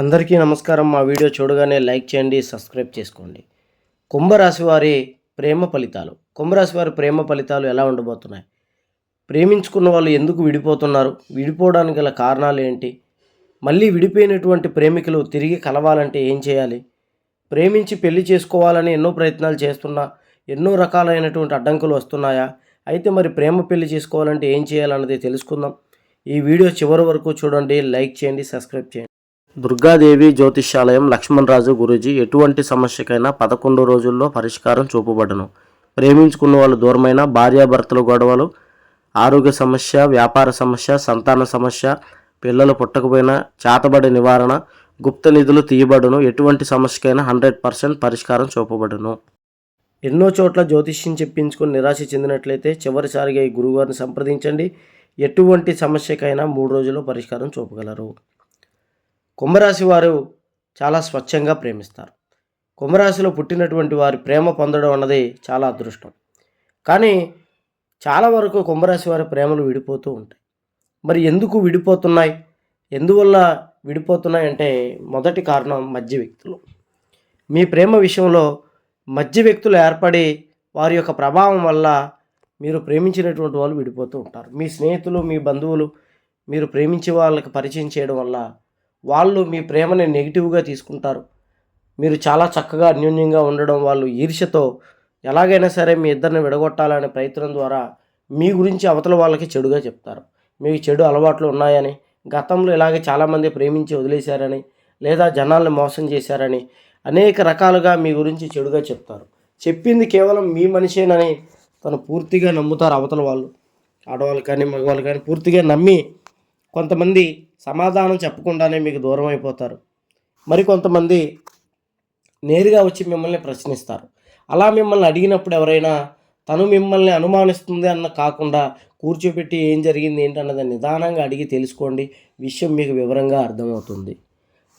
అందరికీ నమస్కారం. మా వీడియో చూడగానే లైక్ చేయండి సబ్స్క్రైబ్ చేసుకోండి. కుంభరాశి వారి ప్రేమ ఫలితాలు. కుంభరాశి వారి ప్రేమ ఫలితాలు ఎలా ఉండబోతున్నాయి? ప్రేమించుకున్న వాళ్ళు ఎందుకు విడిపోతున్నారు? విడిపోవడానికి గల కారణాలు ఏంటి? మళ్ళీ విడిపోయినటువంటి ప్రేమికులు తిరిగి కలవాలంటే ఏం చేయాలి? ప్రేమించి పెళ్ళి చేసుకోవాలని ఎన్నో ప్రయత్నాలు చేస్తున్నా ఎన్నో రకాలైనటువంటి అడ్డంకులు వస్తున్నాయా? అయితే మరి ప్రేమ పెళ్ళి చేసుకోవాలంటే ఏం చేయాలన్నది తెలుసుకుందాం. ఈ వీడియో చివరి వరకు చూడండి లైక్ చేయండి సబ్స్క్రైబ్ చేయండి. దుర్గాదేవి జ్యోతిష్యాలయం లక్ష్మణరాజు గురూజీ ఎటువంటి సమస్యకైనా పదకొండు రోజుల్లో పరిష్కారం చూపబడను. ప్రేమించుకున్న వాళ్ళు దూరమైన భార్యాభర్తల గొడవలు ఆరోగ్య సమస్య వ్యాపార సమస్య సంతాన సమస్య పిల్లలు పుట్టకపోయినా చేతబడి నివారణ గుప్త నిధులు తీయబడును ఎటువంటి సమస్యకైనా హండ్రెడ్ పర్సెంట్ పరిష్కారం చూపబడును. ఎన్నో చోట్ల జ్యోతిష్యం చెప్పించుకుని నిరాశ చెందినట్లయితే చివరిసారిగా ఈ గురువుగారిని సంప్రదించండి. ఎటువంటి సమస్యకైనా మూడు రోజుల్లో పరిష్కారం చూపగలరు. కుంభరాశి వారు చాలా స్వచ్ఛంగా ప్రేమిస్తారు. కుంభరాశిలో పుట్టినటువంటి వారి ప్రేమ పొందడం అన్నది చాలా అదృష్టం. కానీ చాలా వరకు కుంభరాశి వారి ప్రేమలు విడిపోతూ ఉంటాయి. మరి ఎందుకు విడిపోతున్నాయి? ఎందువల్ల విడిపోతున్నాయి అంటే మొదటి కారణం మధ్య వ్యక్తులు. మీ ప్రేమ విషయంలో మధ్య వ్యక్తులు ఏర్పడి వారి యొక్క ప్రభావం వల్ల మీరు ప్రేమించినటువంటి వాళ్ళు విడిపోతూ ఉంటారు. మీ స్నేహితులు మీ బంధువులు మీరు ప్రేమించే వాళ్ళకి పరిచయం చేయడం వల్ల వాళ్ళు మీ ప్రేమని నెగిటివ్గా తీసుకుంటారు. మీరు చాలా చక్కగా అన్యోన్యంగా ఉండడం వాళ్ళు ఈర్ష్యతో ఎలాగైనా సరే మీ ఇద్దరిని విడగొట్టాలనే ప్రయత్నం ద్వారా మీ గురించి అవతల వాళ్ళకి చెడుగా చెప్తారు. మీకు చెడు అలవాట్లు ఉన్నాయని గతంలో ఇలాగే చాలామంది ప్రేమించి వదిలేశారని లేదా జనాల్ని మోసం చేశారని అనేక రకాలుగా మీ గురించి చెడుగా చెప్తారు. చెప్పింది కేవలం మీ మనిషేనని తను పూర్తిగా నమ్ముతారు అవతల వాళ్ళు. ఆడవాళ్ళు కానీ మగవాళ్ళు కానీ పూర్తిగా నమ్మి కొంతమంది సమాధానం చెప్పకుండానే మీకు దూరం అయిపోతారు మరికొంతమంది నేరుగా వచ్చి మిమ్మల్ని ప్రశ్నిస్తారు. అలా మిమ్మల్ని అడిగినప్పుడు ఎవరైనా తను మిమ్మల్ని అనుమానిస్తుంది అన్న కాకుండా కూర్చోబెట్టి ఏం జరిగింది ఏంటన్నది నిదానంగా అడిగి తెలుసుకోండి. విషయం మీకు వివరంగా అర్థమవుతుంది.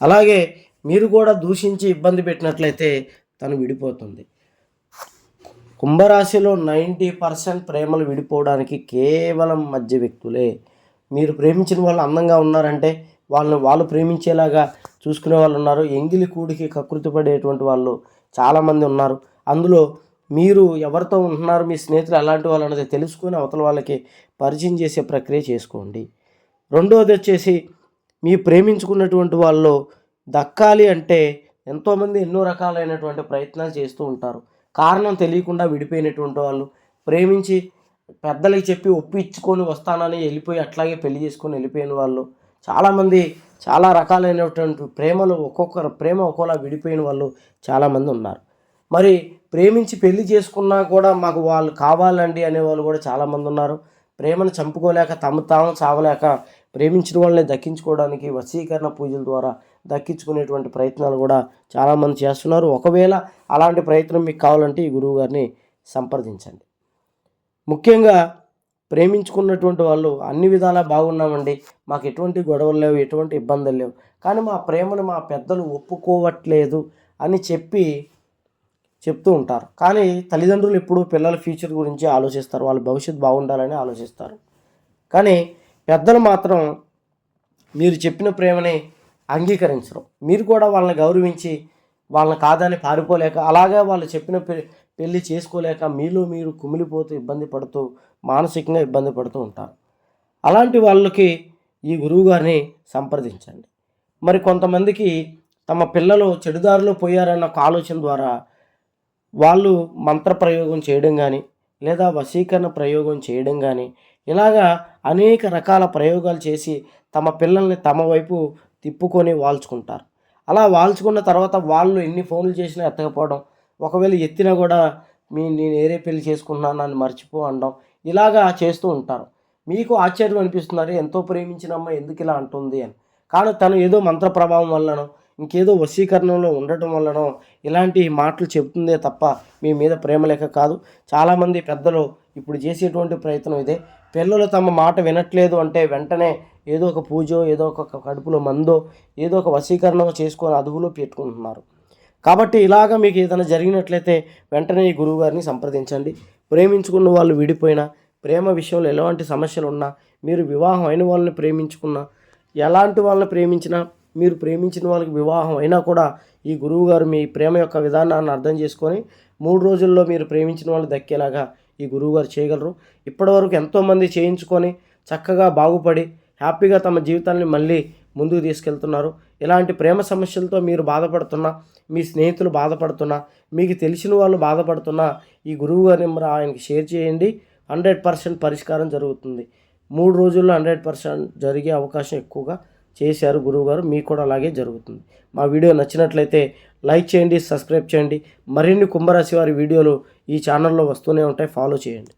అలాగే మీరు కూడా దూషించి ఇబ్బంది పెట్టినట్లయితే తను విడిపోతుంది. కుంభరాశిలో నైంటీ పర్సెంట్ ప్రేమలు విడిపోవడానికి కేవలం మధ్య వ్యక్తులే మీరు ప్రేమించిన వాళ్ళు అందంగా ఉన్నారంటే వాళ్ళని వాళ్ళు ప్రేమించేలాగా చూసుకునే వాళ్ళు ఉన్నారు. ఎంగిలి కూడికి కకృతి పడేటువంటి వాళ్ళు చాలామంది ఉన్నారు. అందులో మీరు ఎవరితో ఉంటున్నారు? మీ స్నేహితులు ఎలాంటి వాళ్ళు అనేది తెలుసుకుని అవతల వాళ్ళకి పరిచయం చేసే ప్రక్రియ చేసుకోండి. రెండవది వచ్చేసి మీ ప్రేమించుకున్నటువంటి వాళ్ళు దక్కాలి అంటే ఎంతోమంది ఎన్నో రకాలైనటువంటి ప్రయత్నాలు చేస్తూ ఉంటారు. కారణం తెలియకుండా విడిపోయినటువంటి వాళ్ళు ప్రేమించి పెద్దలకి చెప్పి ఒప్పించుకొని వస్తానని వెళ్ళిపోయి అట్లాగే పెళ్ళి చేసుకొని వెళ్ళిపోయిన వాళ్ళు. చాలామంది చాలా రకాలైనటువంటి ప్రేమలు ఒక్కొక్కరు ప్రేమ ఒక్కోలా విడిపోయిన వాళ్ళు చాలామంది ఉన్నారు. మరి ప్రేమించి పెళ్ళి చేసుకున్నా కూడా మాకు వాళ్ళు కావాలండి అనేవాళ్ళు కూడా చాలామంది ఉన్నారు. ప్రేమను చంపుకోలేక తమ తాము చావలేక ప్రేమించిన వాళ్ళని దక్కించుకోవడానికి వశీకరణ పూజల ద్వారా దక్కించుకునేటువంటి ప్రయత్నాలు కూడా చాలామంది చేస్తున్నారు. ఒకవేళ అలాంటి ప్రయత్నం మీకు కావాలంటే ఈ గురువు గారిని సంప్రదించండి. ముఖ్యంగా ప్రేమించుకున్నటువంటి వాళ్ళు అన్ని విధాలా బాగున్నామండి. మాకు ఎటువంటి గొడవలు లేవు ఎటువంటి ఇబ్బందులు లేవు. కానీ మా ప్రేమను మా పెద్దలు ఒప్పుకోవట్లేదు అని చెప్పి చెప్తూ ఉంటారు. కానీ తల్లిదండ్రులు ఎప్పుడు పిల్లల ఫ్యూచర్ గురించి ఆలోచిస్తారు. వాళ్ళ భవిష్యత్తు బాగుండాలని ఆలోచిస్తారు. కానీ పెద్దలు మాత్రం మీరు చెప్పిన ప్రేమని అంగీకరించరు. మీరు కూడా వాళ్ళని గౌరవించి వాళ్ళని కాదని పారిపోలేక అలాగే వాళ్ళు చెప్పిన పెళ్ళి చేసుకోలేక మీలో మీరు కుమిలిపోతూ ఇబ్బంది పడుతూ మానసికంగా ఇబ్బంది పడుతూ ఉంటారు. అలాంటి వాళ్ళకి ఈ గురువుగారిని సంప్రదించండి. మరి కొంతమందికి తమ పిల్లలు చెడుదారిలో పోయారన్న ఒక ఆలోచన ద్వారా వాళ్ళు మంత్ర ప్రయోగం చేయడం కానీ లేదా వశీకరణ ప్రయోగం చేయడం కానీ ఇలాగా అనేక రకాల ప్రయోగాలు చేసి తమ పిల్లల్ని తమ వైపు తిప్పుకొని వాల్చుకుంటారు. అలా వాల్చుకున్న తర్వాత వాళ్ళు ఎన్ని ఫోన్లు చేసినా ఎత్తకపోవడం ఒకవేళ ఎత్తినా కూడా మీ నేను ఏరే పెళ్ళి చేసుకున్నాను నన్ను మర్చిపో అనడం ఇలాగా చేస్తూ ఉంటారు. మీకు ఆశ్చర్యం అనిపిస్తున్నారు ఎంతో ప్రేమించిన అమ్మ ఎందుకు ఇలా అంటుంది? అని. కానీ తను ఏదో మంత్ర ప్రభావం వల్లనో ఇంకేదో వశీకరణలో ఉండటం వల్లనో ఇలాంటి మాటలు చెబుతుందే తప్ప మీ మీద ప్రేమ లేక కాదు. చాలామంది పెద్దలు ఇప్పుడు చేసేటువంటి ప్రయత్నం ఇదే. పిల్లలు తమ మాట వినట్లేదు అంటే వెంటనే ఏదో ఒక పూజో ఏదో ఒక కడుపులో మందో ఏదో ఒక వశీకరణం చేసుకొని అదుపులో పెట్టుకుంటున్నారు. కాబట్టి ఇలాగ మీకు ఏదైనా జరిగినట్లయితే వెంటనే ఈ గురువుగారిని సంప్రదించండి. ప్రేమించుకున్న వాళ్ళు విడిపోయినా ప్రేమ విషయంలో ఎలాంటి సమస్యలు ఉన్నా మీరు వివాహం అయిన వాళ్ళని ప్రేమించుకున్నా ఎలాంటి వాళ్ళని ప్రేమించినా మీరు ప్రేమించిన వాళ్ళకి వివాహం అయినా కూడా ఈ గురువు గారు మీ ప్రేమ యొక్క విధానాన్ని అర్థం చేసుకొని మూడు రోజుల్లో మీరు ప్రేమించిన వాళ్ళు దక్కేలాగా ఈ గురువు గారు చేయగలరు. ఇప్పటివరకు ఎంతోమంది చేయించుకొని చక్కగా బాగుపడి హ్యాపీగా తమ జీవితాన్ని మళ్ళీ ముందుకు తీసుకెళ్తున్నారు. ఇలాంటి ప్రేమ సమస్యలతో మీరు బాధపడుతున్నా మీ స్నేహితులు బాధపడుతున్నా మీకు తెలిసిన వాళ్ళు బాధపడుతున్నా ఈ గురువు గారి నెంబర్ ఆయనకి షేర్ చేయండి. హండ్రెడ్ పర్సెంట్ పరిష్కారం జరుగుతుంది. మూడు రోజుల్లో హండ్రెడ్ పర్సెంట్ జరిగే అవకాశం ఎక్కువగా చేశారు గురువుగారు మీకు కూడా అలాగే జరుగుతుంది. మా వీడియో నచ్చినట్లయితే లైక్ చేయండి సబ్స్క్రైబ్ చేయండి. మరిన్ని కుంభరాశి వారి వీడియోలు ఈ ఛానల్లో వస్తూనే ఉంటాయి. ఫాలో చేయండి.